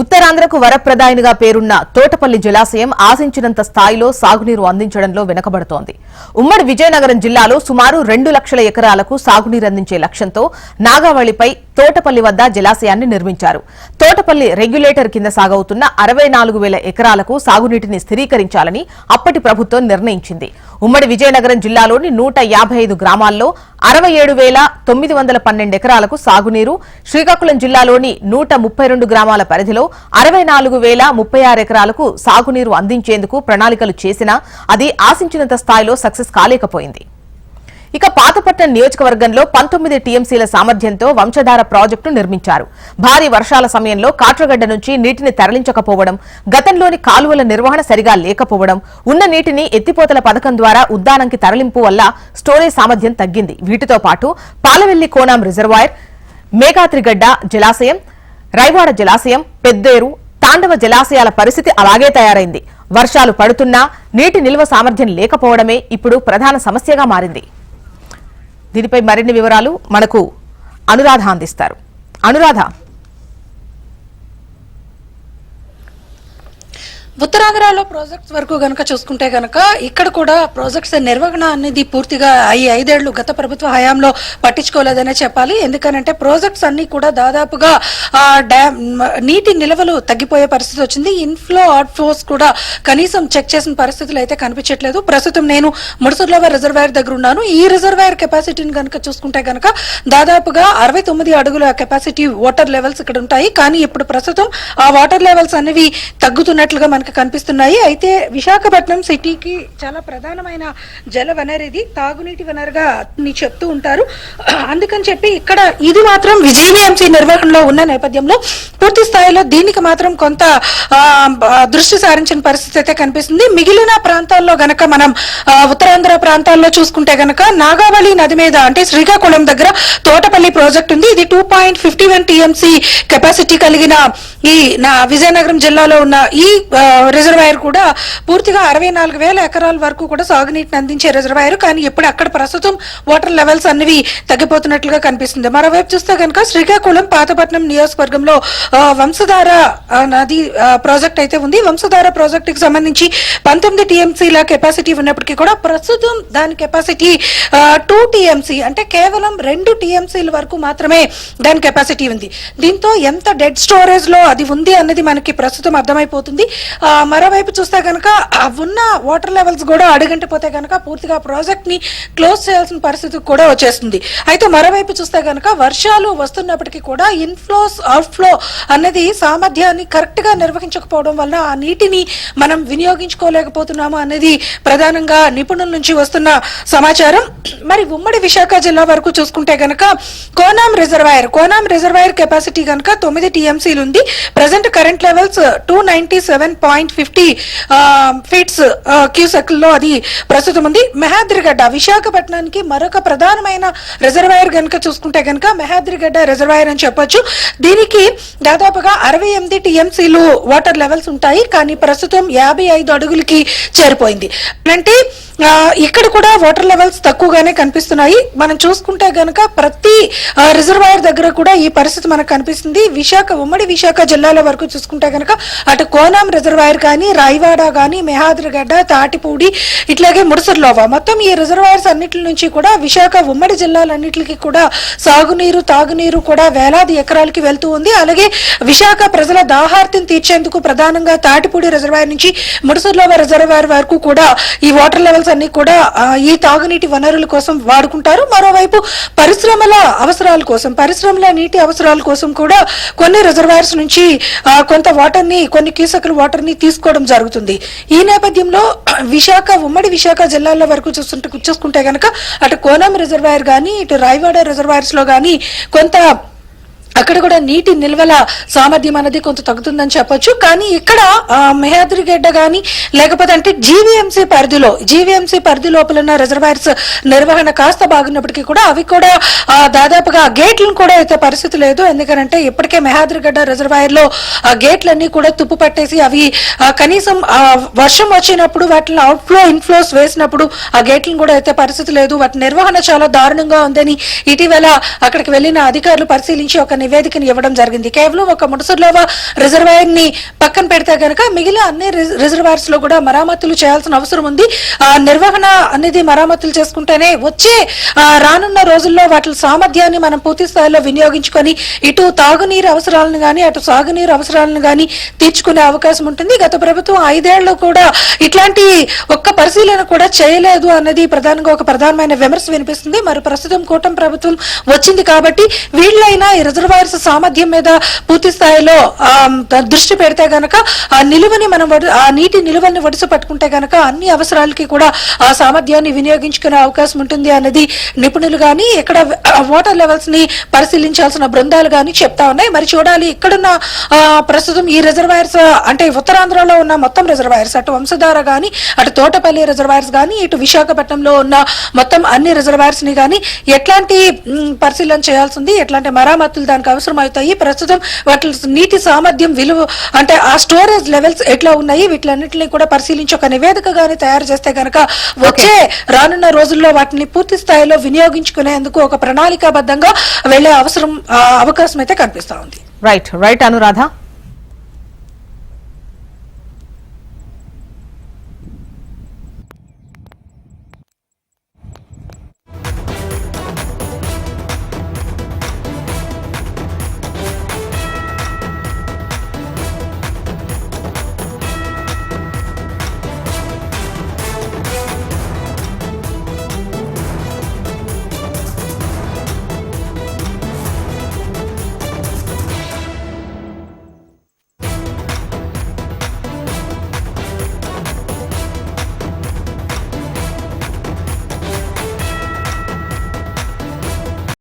ఉత్తరాంధ్రకు వరప్రదాయినిగా పేరున్న తోటపల్లి జలాశయం ఆశించినంత స్థాయిలో సాగునీరు అందించడంలో వెనకబడుతోంది. ఉమ్మడి విజయనగరం జిల్లాలో సుమారు రెండు లక్షల ఎకరాలకు సాగునీరు అందించే లక్ష్యంతో నాగావళిపై తోటపల్లి వద్ద జలాశయాన్ని నిర్మించారు. తోటపల్లి రెగ్యులేటర్ కింద సాగవుతున్న అరవై నాలుగు వేల ఎకరాలకు సాగునీటిని స్థిరీకరించాలని అప్పటి ప్రభుత్వం నిర్ణయించింది. ఉమ్మడి విజయనగరం జిల్లాలోని నూట యాభై ఐదు గ్రామాల్లో అరవై ఏడు వేల తొమ్మిది వందల పన్నెండు ఎకరాలకు సాగునీరు. శ్రీకాకుళం జిల్లాలోని నూట ముప్పై రెండు గ్రామాల పరిధిలో అరవై నాలుగు వేల ముప్పై ఆరు ఎకరాలకు సాగునీరు అందించేందుకు ప్రణాళికలు చేసినా అది ఆశించినంత స్థాయిలో సక్సెస్ కాలేకపోయింది. ఇక పాతపట్నం నియోజకవర్గంలో పంతొమ్మిది టీఎంసీల సామర్థ్యంతో వంశధార ప్రాజెక్టు నిర్మించారు. భారీ వర్షాల సమయంలో కాట్రగడ్డ నుంచి నీటిని తరలించకపోవడం గతంలోని కాలువల నిర్వహణ సరిగా లేకపోవడం ఉన్న నీటిని ఎత్తిపోతల పథకం ద్వారా ఉద్దానంకి తరలింపు వల్ల స్టోరేజ్ సామర్థ్యం తగ్గింది. వీటితో పాటు పాలవెల్లి కోనాం రిజర్వాయర్ మేఘాత్రిగడ్డ జలాశయం రైవాడ జలాశయం పెద్దేరు తాండవ జలాశయాల పరిస్థితి అలాగే తయారైంది. వర్షాలు పడుతున్నా నీటి నిల్వ సామర్థ్యం లేకపోవడమే ఇప్పుడు ప్రధాన సమస్యగా మారింది. దీనిపై మరిన్ని వివరాలు మనకు అనురాధ అందిస్తారు. అనురాధ ఉత్తరాంధ్రలో ప్రాజెక్ట్స్ వరకు గనక చూసుకుంటే గనక ఇక్కడ కూడా ప్రాజెక్ట్స్ నిర్వహణ అనేది పూర్తిగా ఈ ఐదేళ్ళు గత ప్రభుత్వ హయాంలో పట్టించుకోలేదనే చెప్పాలి. ఎందుకనంటే ప్రాజెక్ట్స్ అన్ని కూడా దాదాపుగా డ్యామ్ నీటి నిల్వలు తగ్గిపోయే పరిస్థితి వచ్చింది. ఇన్ఫ్లో అవుట్ ఫ్లోస్ కూడా కనీసం చెక్ చేసిన పరిస్థితులు అయితే కనిపించట్లేదు. ప్రస్తుతం నేను ముడుసుర్లవ రిజర్వాయర్ దగ్గర ఉన్నాను. ఈ రిజర్వాయర్ కెపాసిటీని గనక చూసుకుంటే గనక దాదాపుగా అరవై తొమ్మిది అడుగుల కెపాసిటీ వాటర్ లెవెల్స్ ఇక్కడ ఉంటాయి. కానీ ఇప్పుడు ప్రస్తుతం ఆ వాటర్ లెవెల్స్ అనేవి తగ్గుతున్నట్లుగా మనకు కనిపిస్తున్నాయి. అయితే విశాఖపట్నం సిటీకి చాలా ప్రధానమైన జల వనరు ఇది. తాగునీటి వనరుగా చెప్తూ ఉంటారు. అందుకని చెప్పి ఇక్కడ ఇది మాత్రం విజయవిఎంసీ నిర్వహణలో ఉన్న నేపథ్యంలో పూర్తి స్థాయిలో దీనికి మాత్రం కొంత దృష్టి సారించిన పరిస్థితి అయితే కనిపిస్తుంది. మిగిలిన ప్రాంతాల్లో గనక మనం ఉత్తరాంధ్ర ప్రాంతాల్లో చూసుకుంటే గనక నాగావళి నది మీద అంటే శ్రీకాకుళం దగ్గర తోటపల్లి ప్రాజెక్ట్ ఉంది. ఇది two point fifty one TMC capacity కలిగిన ఈ నా విజయనగరం జిల్లాలో ఉన్న ఈ రిజర్వాయర్ కూడా పూర్తిగా అరవై నాలుగు వేల ఎకరాల వరకు కూడా సాగునీటిని అందించే రిజర్వాయర్. కానీ ఇప్పుడు అక్కడ ప్రస్తుతం వాటర్ లెవెల్స్ అన్నవి తగ్గిపోతున్నట్లుగా కనిపిస్తుంది. మరోవైపు చూస్తే కనుక శ్రీకాకుళం పాతపట్నం నియోజకవర్గంలో వంశధార నది ప్రాజెక్ట్ అయితే ఉంది. వంశధార ప్రాజెక్ట్కి సంబంధించి పంతొమ్మిది టీఎంసీల కెపాసిటీ ఉన్నప్పటికీ కూడా ప్రస్తుతం దాని కెపాసిటీ టూ టీఎంసీ అంటే కేవలం రెండు టీఎంసీల వరకు మాత్రమే దాని కెపాసిటీ ఉంది. దీంతో ఎంత డెడ్ స్టోరేజ్లో అది ఉంది అన్నది మనకి ప్రస్తుతం అర్థమైపోతుంది. మరోవైపు చూస్తే కనుక ఉన్న వాటర్ లెవెల్స్ కూడా అడుగంటిపోతే కనుక పూర్తిగా ప్రాజెక్ట్ని క్లోజ్ చేయాల్సిన పరిస్థితి కూడా వచ్చేస్తుంది. అయితే మరోవైపు చూస్తే కనుక వర్షాలు వస్తున్నప్పటికీ కూడా ఇన్ఫ్లోస్ అవుట్ఫ్లో అన్నది సామర్థ్యాన్ని కరెక్ట్గా నిర్వహించకపోవడం వల్ల ఆ నీటిని మనం వినియోగించుకోలేకపోతున్నాము అనేది ప్రధానంగా నిపుణుల నుంచి వస్తున్న సమాచారం. మరి ఉమ్మడి విశాఖ జిల్లా వరకు చూసుకుంటే కనుక Konam reservoir Konam reservoir capacity కనుక తొమ్మిది టీఎంసీలు ఉంది present current levels two ninety seven point fifty feets క్యూసెక్లో అది ప్రస్తుతం ఉంది. మెహాద్రిగడ్డ విశాఖపట్నానికి మరొక ప్రధానమైన రిజర్వాయర్ కనుక చూసుకుంటే కనుక మెహాద్రిగడ్డ రిజర్వాయర్ అని చెప్పొచ్చు. దీనికి దాదాపుగా అరవై ఎనిమిది టీఎంసీలు వాటర్ లెవెల్స్ ఉంటాయి. కానీ ప్రస్తుతం యాభై ఐదు అడుగులకి చేరిపోయింది. అంటే ఇక్కడ కూడా వాటర్ లెవెల్స్ తక్కువగానే కనిపిస్తున్నాయి. మనం చూసుకుంటే గనక ప్రతి రిజర్వాయర్ దగ్గర కూడా ఈ పరిస్థితి మనకు కనిపిస్తుంది. విశాఖ ఉమ్మడి విశాఖ జిల్లాల వరకు చూసుకుంటే గనక అటు కోనాం రిజర్వాయర్ కానీ రాయవాడ కానీ మెహాద్రిగడ్డ తాటిపూడి ఇట్లాగే ముడసర్లోవా. మొత్తం ఈ రిజర్వాయర్స్ అన్నిటి నుంచి కూడా విశాఖ ఉమ్మడి జిల్లాలన్నిటికీ కూడా సాగునీరు తాగునీరు కూడా వేలాది ఎకరాలకి వెళ్తూ ఉంది. అలాగే విశాఖ ప్రజల దాహార్తిని తీర్చేందుకు ప్రధానంగా తాటిపూడి రిజర్వాయర్ నుంచి ముడసర్లోవా రిజర్వాయర్ వరకు కూడా ఈ వాటర్ లెవెల్స్ అన్ని కూడా ఈ తాగునీటి వనరుల కోసం వాడుకుంటారు. మరోవైపు పరిశ్రమల అవసరాల కోసం పరిశ్రమల నీటి అవసరాల కోసం కూడా కొన్ని రిజర్వాయర్స్ నుంచి కొంత వాటర్ని కొన్ని కీసకుల వాటర్ని తీసుకోవడం జరుగుతుంది. ఈ నేపథ్యంలో విశాఖ ఉమ్మడి విశాఖ జిల్లాల వరకు చూస్తుంటే చూసుకుంటే కనుక అటు కోనం రిజర్వాయర్ కానీ ఇటు రాయవాడ రిజర్వాయర్స్లో కానీ కొంత అక్కడ కూడా నీటి నిల్వల సామర్థ్యం అనేది కొంత తగ్గుతుందని చెప్పొచ్చు. కానీ ఇక్కడ ఆ, మెహాద్రిగడ్డ కానీ లేకపోతే అంటే జీవీఎంసీ పరిధిలో జీవీఎంసీ పరిధి లోపల ఉన్న రిజర్వాయర్స్ నిర్వహణ కాస్త బాగున్నప్పటికీ కూడా అవి కూడా దాదాపుగా గేట్లను కూడా అయితే పరిస్థితి లేదు. ఎందుకంటే ఇప్పటికే మెహాద్రిగడ్డ రిజర్వాయర్లో ఆ గేట్లన్నీ కూడా తుప్పు పట్టేసి అవి కనీసం వర్షం వచ్చినప్పుడు వాటిని అవుట్ఫ్లో ఇన్ఫ్లోస్ వేసినప్పుడు ఆ గేట్లను కూడా అయితే పరిస్థితి లేదు. వాటి నిర్వహణ చాలా దారుణంగా ఉందని ఇటీవల అక్కడికి వెళ్ళిన అధికారులు పరిశీలించి ఒక నివేదికను ఇవ్వడం జరిగింది. కేవలం ఒక ముడసర్లోవ రిజర్వాయర్ని పక్కన పెడితే గనక మిగిలిన అన్ని రిజర్వాయర్స్లో కూడా మరామతులు చేయాల్సిన అవసరం ఉంది. ఆ నిర్వహణ అనేది మరామతులు చేసుకుంటేనే వచ్చే రానున్న రోజుల్లో వాటి సామర్థ్యాన్ని మనం పూర్తి స్థాయిలో వినియోగించుకొని ఇటు తాగునీరు అవసరాలను గాని అటు సాగునీరు అవసరాలను గాని తీర్చుకునే అవకాశం ఉంటుంది. గత ప్రభుత్వం ఐదేళ్ళు కూడా ఇట్లాంటి ఒక్క పరిశీలన కూడా చేయలేదు అన్నది ప్రధానంగా ఒక ప్రధానమైన విమర్శ వినిపిస్తుంది. మరి ప్రస్తుతం కూటమి ప్రభుత్వం వచ్చింది కాబట్టి వీళ్ళైనా ఈ రిజర్వాయర్స్ సామర్థ్యం మీద పూర్తి స్థాయిలో దృష్టి పెడితే గనక ఆ నిలువని మనం ఆ నీటి నిలువని వడిసి పట్టుకుంటే గనక అన్ని అవసరాలకి కూడా ఆ సామర్థ్యాన్ని వినియోగించుకునే అవకాశం ఉంటుంది అన్నది నిపుణులు కానీ ఇక్కడ వాటర్ లెవెల్స్ని పరిశీలించాల్సిన బృందాలు కానీ చెప్తా ఉన్నాయి. మరి చూడాలి ఇక్కడున్న ప్రస్తుతం ఈ రిజర్వాయర్స్ అంటే ఉత్తరాంధ్రలో ఉన్న మొత్తం రిజర్వాయర్స్ అటు వంశధార గాని అటు తోటపల్లి రిజర్వాయర్స్ గాని ఇటు విశాఖపట్నంలో ఉన్న మొత్తం అన్ని రిజర్వాయర్స్ని గాని ఎట్లాంటి పరిశీలన చేయాల్సింది ఎట్లాంటి మరామతులు దాని అవసరం అవుతాయి ప్రస్తుతం వాటి నీటి సామర్థ్యం విలువ అంటే ఆ స్టోరేజ్ లెవెల్స్ ఎట్లా ఉన్నాయి? వీటిలన్నింటినీ కూడా పరిశీలించి ఒక నివేదిక గాని తయారు చేస్తే గనక వచ్చే రానున్న రోజుల్లో వాటిని పూర్తి స్థాయిలో వినియోగించుకునేందుకు ఒక ప్రణాళికాబద్ధంగా వెళ్ళే అవసరం అవకాశం అయితే కనిపిస్తా ఉంది. Right right Anuradha